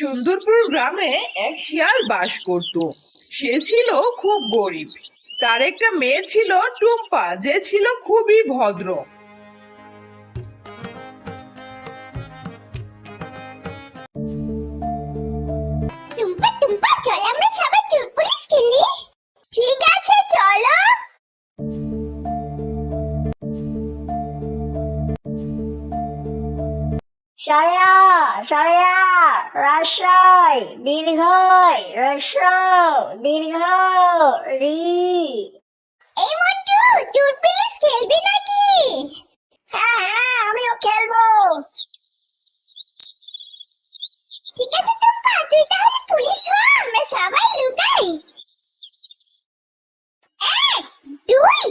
সুন্দরপুর গ্রামে এক শিয়াল বাস করত। সে ছিল খুব গরিব। তার একটা মেয়ে ছিল টুম্পা, যে ছিল খুবই ভদ্র। সায়া সায়া রাসাই দীর্ঘই রস দীর্ঘ রি। এই মন্টু পুলিশ খেলবি নাকি? হ্যাঁ হ্যাঁ আমিও খেলব। ঠিক আছে তুই তাহলে পুলিশ হ, আমরা সবাই লুকাই। এক, দুই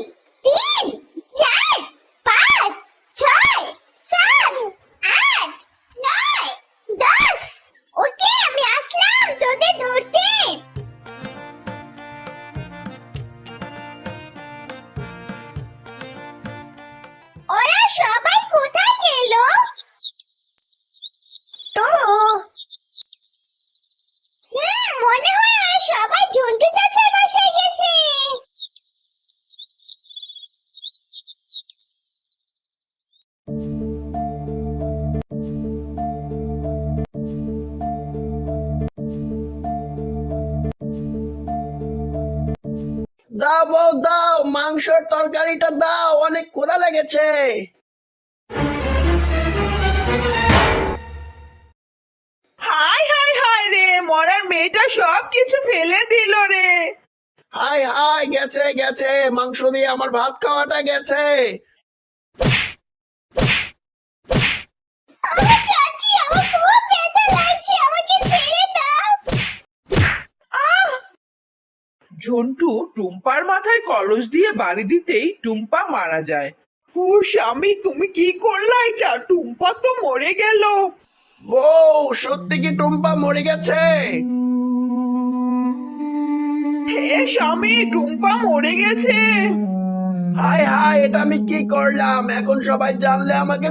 দাও বউ দাও মাংসের তরকারিটা দাও অনেক ক্ষুধা লেগেছে। হাই হাই হাই রে মরার মেয়েটা সব কিছু ফেলে দিল রে। হাই হাই গেছে গেছে মাংস দিয়ে আমার ভাত খাওয়াটা গেছে ও চাচি আমার খুব ব্যথা লাগছে আমাকে ছেড়ে দাও ঝন্টু টুম্পার মাথায় কলস দিয়ে বাড়ি দিতেই টুম্পা মারা যায়। ও স্বামী তুমি কি করলা এটা? টুম্পা তো মরে গেল। বউ সত্যি কি টুম্পা মরে গেছে? হে স্বামী টুম্পা মরে গেছে। হাই হাই এটা আমি কি করলাম? এখন সবাই জানলে আমাকে